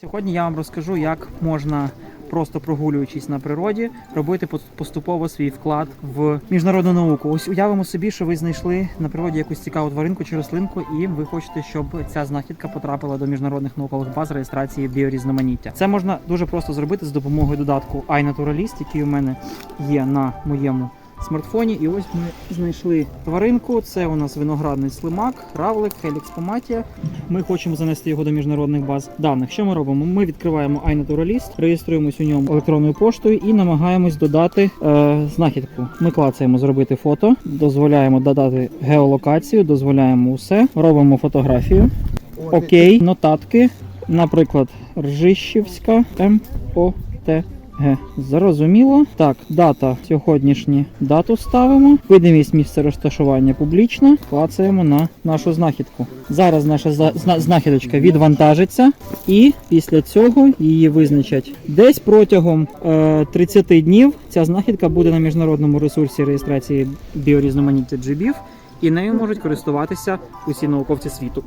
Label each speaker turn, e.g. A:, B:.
A: Сьогодні я вам розкажу, як можна просто прогулюючись на природі, робити поступово свій вклад в міжнародну науку. Ось уявимо собі, що ви знайшли на природі якусь цікаву тваринку чи рослинку, і ви хочете, щоб ця знахідка потрапила до міжнародних наукових баз реєстрації біорізноманіття. Це можна дуже просто зробити з допомогою додатку iNaturalist, який у мене є на моєму смартфоні. І ось ми знайшли тваринку. Це у нас виноградний слимак, равлик, хелікс поматія. Ми хочемо занести його до міжнародних баз даних. Що ми робимо? Ми відкриваємо iNaturalist, реєструємось у ньому електронною поштою і намагаємось додати е, знахідку. Ми клацаємо зробити фото, дозволяємо додати геолокацію, дозволяємо усе, робимо фотографію. Окей, нотатки, наприклад, Ржищівська МОТГ. Зрозуміло. Так, дата сьогоднішні дату ставимо. Видимість місця розташування публічна. Клацаємо на нашу знахідку. Зараз наша зна- знахідочка відвантажиться, і після цього її визначать десь протягом е, 30 днів. Ця знахідка буде на міжнародному ресурсі реєстрації біорізноманіття GBIF, і нею можуть користуватися усі науковці світу.